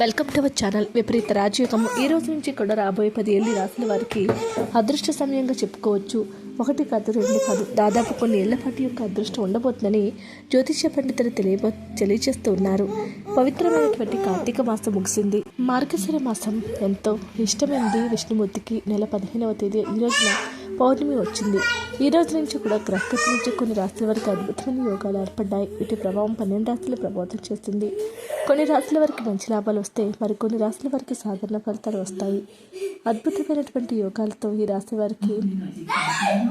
Welcome to our channel. విపరీత రాజయోగం. ఈ రోజు నుంచి కూడా రాబోయే పది ఏళ్ళు రాసిన వారికి అదృష్ట సమయంగా చెప్పుకోవచ్చు. ఒకటి కాదు రెండు కాదు దాదాపు కొన్ని ఏళ్ళ పాటు యొక్క అదృష్టం ఉండబోతుందని జ్యోతిష్య పండితులు తెలియబో తెలియజేస్తూ ఉన్నారు. పవిత్రమైనటువంటి కార్తీక మాసం ముగిసింది. మార్గశిర మాసం ఎంతో ఇష్టమైంది. విష్ణుమూర్తికి నెల పదిహేనవ తేదీ ఈ రోజున పౌర్ణమి వచ్చింది. ఈ రోజు నుంచి కూడా గ్రహస్థితి నుంచి కొన్ని రాశుల వరకు అద్భుతమైన యోగాలు ఏర్పడ్డాయి. వీటి ప్రభావం పన్నెండు రాశులు ప్రభావితం చేస్తుంది. కొన్ని రాశుల వరకు మంచి లాభాలు వస్తాయి. మరికొన్ని రాశుల వరకు సాధారణ ఫలితాలు వస్తాయి. అద్భుతమైనటువంటి యోగాలతో ఈ రాశి వారికి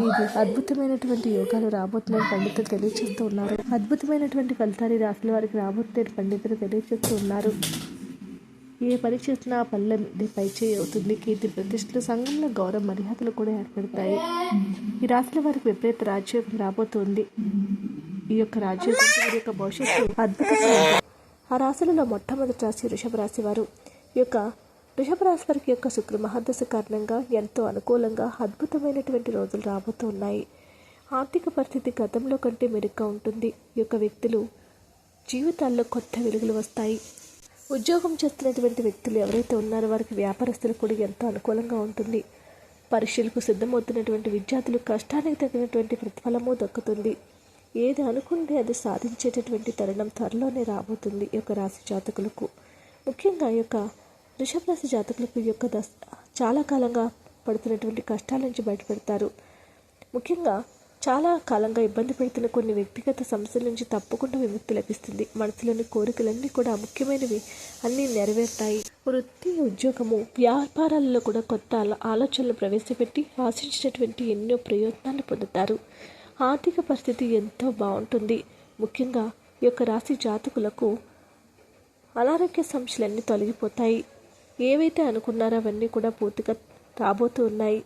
ఇది అద్భుతమైనటువంటి యోగాలు రాబోతున్నాయని పండితులు తెలియజేస్తూ ఉన్నారు. అద్భుతమైనటువంటి ఫలితాలు ఈ రాశుల వారికి రాబోతున్నాయని పండితులు తెలియజేస్తూ ఉన్నారు. ఏ పని చేసినా ఆ పనుల చేయి పైచేయి అవుతుంది. కీర్తి ప్రతిష్టలు సంఘంలో గౌరవ మర్యాదలు కూడా ఏర్పడతాయి. ఈ రాశుల వారికి విపరీత రాజ్యం రాబోతోంది. ఈ యొక్క రాజ్యం వారి యొక్క భవిష్యత్తు అద్భుతంగా ఆ రాశులలో మొట్టమొదటి రాశి వృషభ రాశి వారు. ఈ యొక్క వృషభ రాశి వారికి యొక్క శుక్ర మహాదశ కారణంగా ఎంతో అనుకూలంగా అద్భుతమైనటువంటి రోజులు రాబోతూ ఉన్నాయి. ఆర్థిక పరిస్థితి గతంలో కంటే మెరుగ్గా ఉంటుంది. ఈ యొక్క వ్యక్తులు జీవితాల్లో కొత్త వెలుగులు వస్తాయి. ఉద్యోగం చేస్తున్నటువంటి వ్యక్తులు ఎవరైతే ఉన్నారో వారికి వ్యాపారస్తులు కూడా ఎంతో అనుకూలంగా ఉంటుంది. పరీక్షలకు సిద్ధమవుతున్నటువంటి విద్యార్థులు కష్టానికి తగినటువంటి ప్రతిఫలము దక్కుతుంది. ఏది అనుకుంటే అది సాధించేటటువంటి తరుణం త్వరలోనే రాబోతుంది ఈ యొక్క రాశి జాతకులకు. ముఖ్యంగా ఈ యొక్క వృషభ రాశి జాతకులకు ఈ యొక్క దశ చాలా కాలంగా పడుతున్నటువంటి కష్టాల నుంచి బయటపడతారు. ముఖ్యంగా చాలా కాలంగా ఇబ్బంది పెడుతున్న కొన్ని వ్యక్తిగత సమస్యల నుంచి తప్పకుండా విముక్తి లభిస్తుంది. మనసులోని కోరికలన్నీ కూడా ముఖ్యమైనవి. అన్నీ నెరవేరుతాయి. వృత్తి ఉద్యోగము వ్యాపారాలలో కూడా కొత్త ఆలోచనలు ప్రవేశపెట్టి ఆశించినటువంటి ఎన్నో ప్రయోజనాలు పొందుతారు. ఆర్థిక పరిస్థితి ఎంతో బాగుంటుంది. ముఖ్యంగా ఈ యొక్క రాశి జాతకులకు అనారోగ్య సమస్యలన్నీ తొలగిపోతాయి. ఏవైతే అనుకున్నారో అవన్నీ కూడా పూర్తిగా రాబోతూ ఉన్నాయి.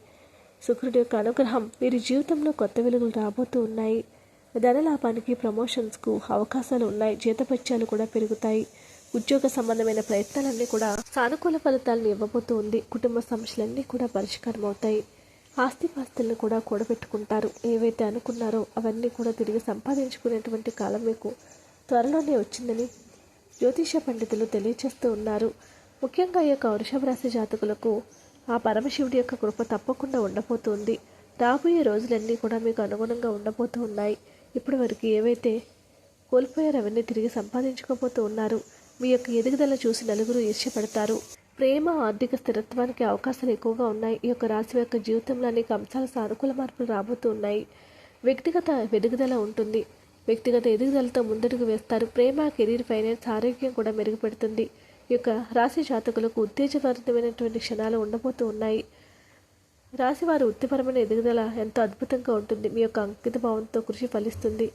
శుక్రుడి యొక్క అనుగ్రహం వీరి జీవితంలో కొత్త వెలుగులు రాబోతూ ఉన్నాయి. ధనలాభానికి ప్రమోషన్స్కు అవకాశాలు ఉన్నాయి. జీతపత్యాలు కూడా పెరుగుతాయి. ఉద్యోగ సంబంధమైన ప్రయత్నాలన్నీ కూడా సానుకూల ఫలితాలను ఇవ్వబోతూ ఉంది. కుటుంబ సమస్యలన్నీ కూడా పరిష్కారం అవుతాయి. ఆస్తిపాస్తులను కూడా కూడబెట్టుకుంటారు. ఏవైతే అనుకున్నారో అవన్నీ కూడా తిరిగి సంపాదించుకునేటువంటి కాలం మీకు త్వరలోనే వచ్చిందని జ్యోతిష పండితులు తెలియచేస్తూ ఉన్నారు. ముఖ్యంగా ఈ యొక్క వృషభ రాశి జాతకులకు ఆ పరమశివుడి యొక్క కృప తప్పకుండా ఉండబోతుంది. రాబోయే రోజులన్నీ కూడా మీకు అనుగుణంగా ఉండబోతూ ఉన్నాయి. ఇప్పటి వరకు ఏవైతే కోల్పోయారో అవన్నీ తిరిగి సంపాదించుకోబోతూ ఉన్నారు. మీ యొక్క ఎదుగుదల చూసి నలుగురు ఇష్టపడతారు ప్రేమ ఆర్థిక స్థిరత్వానికి అవకాశాలు ఎక్కువగా ఉన్నాయి. ఈ యొక్క రాశి యొక్క జీవితంలో అనేక అంశాల సానుకూల మార్పులు రాబోతూ ఉన్నాయి. వ్యక్తిగత ఎదుగుదల ఉంటుంది. వ్యక్తిగత ఎదుగుదలతో ముందడుగు వేస్తారు. ప్రేమ కెరీర్ ఫైనాన్స్ ఆరోగ్యం కూడా మెరుగుపడుతుంది. యొక్క రాశి జాతకులకు ఉత్తేజభరితమైనటువంటి క్షణాలు ఉండబోతూ ఉన్నాయి. రాశివారి వృత్తిపరమైన ఎదుగుదల ఎంతో అద్భుతంగా ఉంటుంది. మీ యొక్క అంకిత భావంతో కృషి ఫలిస్తుంది.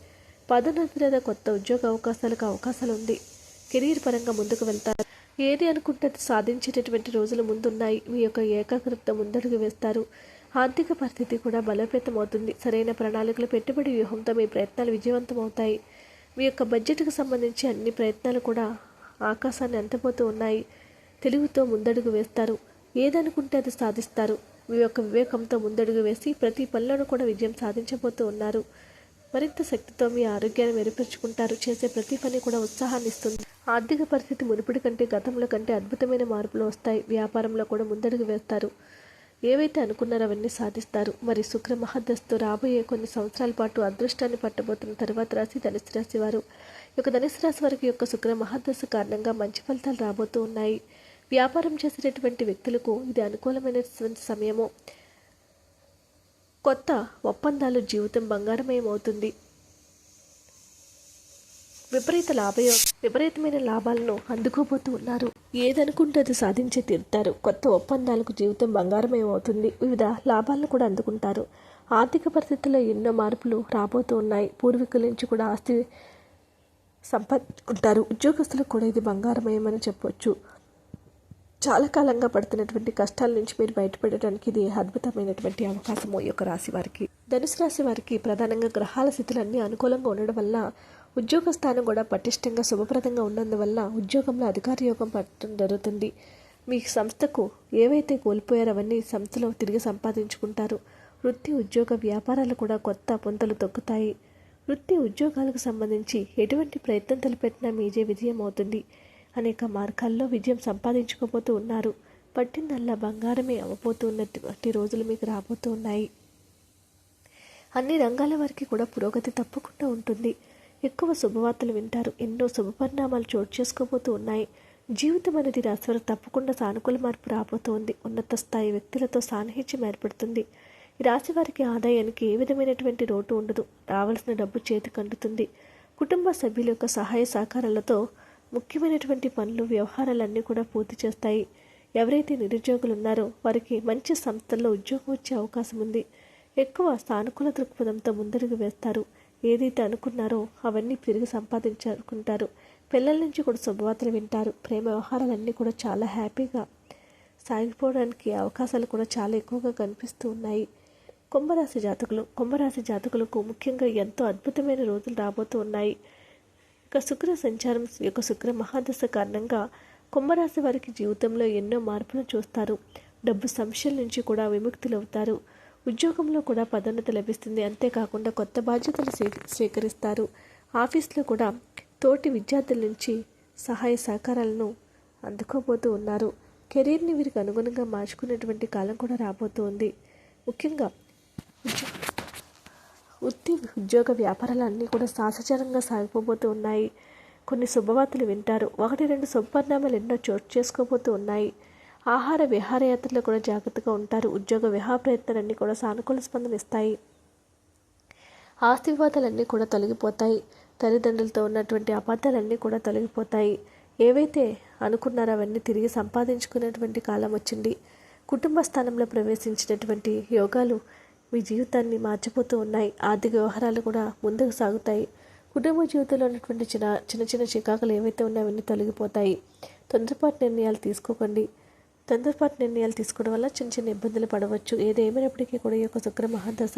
పదోన్నతి లేదా కొత్త ఉద్యోగ అవకాశాలకు అవకాశాలు ఉంది. కెరీర్ పరంగా ముందుకు వెళ్తారు. ఏది అనుకుంటే అది సాధించేటటువంటి రోజులు ముందున్నాయి. మీ యొక్క ఏకాగ్రత ముందడుగు వేస్తారు. ఆర్థిక పరిస్థితి కూడా బలోపేతం అవుతుంది సరైన ప్రణాళికలు పెట్టుబడి వ్యూహంతో మీ ప్రయత్నాలు విజయవంతం అవుతాయి మీ యొక్క బడ్జెట్కు సంబంధించి అన్ని ప్రయత్నాలు కూడా ఆకాశాన్ని అంతపోతూ ఉన్నాయి. తెలుగుతో ముందడుగు వేస్తారు. ఏదనుకుంటే అది సాధిస్తారు. మీ యొక్క వివేకంతో ముందడుగు వేసి ప్రతి పనిలోనూ కూడా విజయం సాధించబోతూ ఉన్నారు. మరింత శక్తితో మీ ఆరోగ్యాన్ని మెరుగుపరుచుకుంటారు. చేసే ప్రతి పని కూడా ఉత్సాహాన్ని ఇస్తుంది. ఆర్థిక పరిస్థితి మునుపటి కంటే గతంలో కంటే అద్భుతమైన మార్పులు వస్తాయి. వ్యాపారంలో కూడా ముందడుగు వేస్తారు. ఏవైతే అనుకున్నారో అవన్నీ సాధిస్తారు. మరి శుక్ర మహాదస్తు రాబోయే కొన్ని సంవత్సరాల పాటు అదృష్టాన్ని పట్టబోతున్న తర్వాత రాశి ధనుసు రాశి వారు యొక్క ధనుసు రాశి వారికి యొక్క శుక్ర మహాదశ కారణంగా మంచి ఫలితాలు రాబోతూ ఉన్నాయి. వ్యాపారం చేసేటటువంటి వ్యక్తులకు ఇది అనుకూలమైనటువంటి సమయము. కొత్త ఒప్పందాలు జీవితం బంగారమయమవుతుంది. విపరీత లాభయో విపరీతమైన లాభాలను అందుకోబోతూ ఉన్నారు. ఏదనుకుంటే అది సాధించే తీరుతారు. కొత్త ఒప్పందాలకు జీవితం బంగారమయమవుతుంది. వివిధ లాభాలను కూడా అందుకుంటారు. ఆర్థిక పరిస్థితుల్లో ఎన్నో మార్పులు రాబోతూ ఉన్నాయి. పూర్వీకుల నుంచి కూడా ఆస్తి సంపాదించుకుంటారు. ఉద్యోగస్తులకు కూడా ఇది బంగారమయమని చెప్పొచ్చు. చాలా కాలంగా పడుతున్నటువంటి కష్టాల నుంచి మీరు బయటపడడానికి ఇది అద్భుతమైనటువంటి అవకాశము ఈ యొక్క రాశి వారికి. ధనుసు రాశి వారికి ప్రధానంగా గ్రహాల స్థితులన్నీ అనుకూలంగా ఉండడం వల్ల ఉద్యోగ స్థానం కూడా పటిష్టంగా శుభప్రదంగా ఉన్నందువల్ల ఉద్యోగంలో అధికార యోగం పట్టడం జరుగుతుంది. మీ సంస్థకు ఏవైతే కోల్పోయారో అవన్నీ సంస్థలో తిరిగి సంపాదించుకుంటారు. వృత్తి ఉద్యోగ వ్యాపారాలు కూడా కొత్త పొంతలు తొక్కుతాయి. వృత్తి ఉద్యోగాలకు సంబంధించి ఎటువంటి ప్రయత్నం తలపెట్టినా మీజే విజయం అవుతుంది. అనేక మార్గాల్లో విజయం సంపాదించుకోబోతూ ఉన్నారు. పట్టిందల్లా బంగారమే అవ్వబోతూ ఉన్నటువంటి రోజులు మీకు రాబోతూ ఉన్నాయి అన్ని రంగాల వారికి కూడా పురోగతి తప్పకుండా ఉంటుంది. ఎక్కువ శుభవార్తలు వింటారు. ఎన్నో శుభ పరిణామాలు చోటు చేసుకోబోతూ ఉన్నాయి. జీవితం అనేది రాశివారు తప్పకుండా సానుకూల మార్పు రాబోతోంది. ఉన్నత స్థాయి వ్యక్తులతో సాన్నిహిత్యం ఏర్పడుతుంది. ఈ రాశి వారికి ఆదాయానికి ఏ విధమైనటువంటి లోటు ఉండదు. రావాల్సిన డబ్బు చేతికి అందుతుంది. కుటుంబ సభ్యుల యొక్క సహాయ సహకారాలతో ముఖ్యమైనటువంటి పనులు వ్యవహారాలన్నీ కూడా పూర్తి చేస్తాయి. ఎవరైతే నిరుద్యోగులు ఉన్నారో వారికి మంచి సంస్థల్లో ఉద్యోగం వచ్చే అవకాశం ఉంది. ఎక్కువ సానుకూల దృక్పథంతో ముందడుగు వేస్తారు. ఏదైతే అనుకున్నారో అవన్నీ తిరిగి సంపాదించుకుంటారు. పిల్లల నుంచి కూడా శుభవార్తలు వింటారు. ప్రేమ వ్యవహారాలన్నీ కూడా చాలా హ్యాపీగా సాగిపోవడానికి అవకాశాలు కూడా చాలా ఎక్కువగా కనిపిస్తూ ఉన్నాయి. కుంభరాశి జాతకులు కుంభరాశి జాతకులకు ముఖ్యంగా ఎంతో అద్భుతమైన రోజులు రాబోతూ ఉన్నాయి. ఇక శుక్ర సంచారం యొక్క శుక్ర మహాదశ కారణంగా కుంభరాశి వారికి జీవితంలో ఎన్నో మార్పులు చూస్తారు. డబ్బు సమస్యల నుంచి కూడా విముక్తులవుతారు. ఉద్యోగంలో కూడా పదోన్నతి లభిస్తుంది. అంతేకాకుండా కొత్త బాధ్యతలు స్వీకరిస్తారు. ఆఫీస్లో కూడా తోటి విద్యార్థుల నుంచి సహాయ సహకారాలను అందుకోబోతూ ఉన్నారు. కెరీర్ని వీరికి అనుగుణంగా మార్చుకునేటువంటి కాలం కూడా రాబోతూ ఉంది. ముఖ్యంగా వృత్తి ఉద్యోగ వ్యాపారాలన్నీ కూడా సాహసచరంగా సాగిపోబోతూ ఉన్నాయి. కొన్ని శుభవార్తలు వింటారు. ఒకటి రెండు శుభపరిణామాలు ఎన్నో చోటు చేసుకోబోతూ ఉన్నాయి. ఆహార విహారయాత్రలు కూడా జాగ్రత్తగా ఉంటారు. ఉద్యోగ విహార ప్రయత్నాలన్నీ కూడా సానుకూల స్పందన ఇస్తాయి. ఆస్తి వివాదాలన్నీ కూడా తొలగిపోతాయి. తల్లిదండ్రులతో ఉన్నటువంటి అబద్ధాలన్నీ కూడా తొలగిపోతాయి. ఏవైతే అనుకున్నారో అవన్నీ తిరిగి సంపాదించుకునేటువంటి కాలం వచ్చింది. కుటుంబ స్థానంలో ప్రవేశించినటువంటి యోగాలు మీ జీవితాన్ని మార్చిపోతూ ఉన్నాయి. ఆర్థిక వ్యవహారాలు కూడా ముందుకు సాగుతాయి. కుటుంబ జీవితంలో ఉన్నటువంటి చిన్న చిన్న చిన్న చికాకులు ఏవైతే ఉన్నాయో అవన్నీ తొలగిపోతాయి. తొందరపాటు నిర్ణయాలు తీసుకోకండి. తొందరపాటు నిర్ణయాలు తీసుకోవడం వల్ల చిన్న చిన్న ఇబ్బందులు పడవచ్చు. ఏదేమైనప్పటికీ కూడా ఈ యొక్క శుక్ర మహాదశ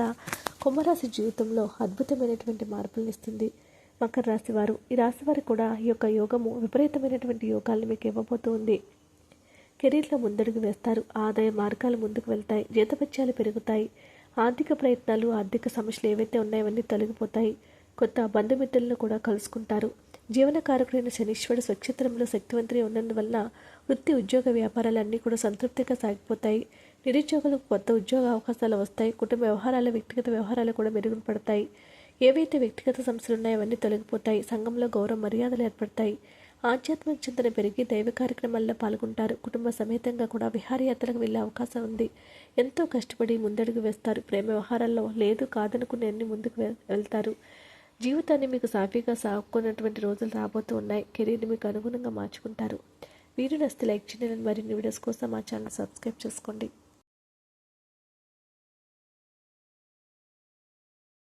కుంభరాశి జీవితంలో అద్భుతమైనటువంటి మార్పులను ఇస్తుంది. మకర రాశి వారు ఈ రాశి వారు కూడా ఈ యొక్క యోగము విపరీతమైనటువంటి యోగాలను మీకు ఇవ్వబోతూ ఉంది. కెరీర్లో ముందడుగు వేస్తారు. ఆదాయ మార్గాలు ముందుకు వెళ్తాయి. జీతపత్యాలు పెరుగుతాయి. ఆర్థిక ప్రయత్నాలు ఆర్థిక సమస్యలు ఏవైతే ఉన్నాయో అవన్నీ తొలగిపోతాయి. కొత్త బంధుమిత్రులను కూడా కలుసుకుంటారు. జీవనకారకుడైన శనీశ్వరుడు స్వక్షేత్రంలో శక్తివంతుని ఉన్నందువల్ల వృత్తి ఉద్యోగ వ్యాపారాలన్నీ కూడా సంతృప్తిగా సాగిపోతాయి. నిరుద్యోగులకు కొత్త ఉద్యోగ అవకాశాలు వస్తాయి. కుటుంబ వ్యవహారాలు వ్యక్తిగత వ్యవహారాలు కూడా మెరుగున పడతాయి ఏవైతే వ్యక్తిగత సమస్యలు ఉన్నాయో అవన్నీ తొలగిపోతాయి. సంఘంలో గౌరవ మర్యాదలు ఏర్పడతాయి. ఆధ్యాత్మిక చింతన పెరిగి దైవ కార్యక్రమాల్లో పాల్గొంటారు. కుటుంబ సమేతంగా కూడా విహారయాత్రలకు వెళ్ళే అవకాశం ఉంది. ఎంతో కష్టపడి ముందడుగు వేస్తారు. ప్రేమ వ్యవహారాల్లో లేదు కాదనుకునే అన్ని ముందుకు వె- వెళ్తారు. జీవితాన్ని మీకు సాఫీగా సాగుకున్నటువంటి రోజులు రాబోతూ ఉన్నాయి. కెరీర్ని మీకు అనుగుణంగా మార్చుకుంటారు. వీడియో నస్తే లైక్ చేయాలని మరిన్ని వీడియోస్ కోసం మా ఛానల్ సబ్స్క్రైబ్ చేసుకోండి.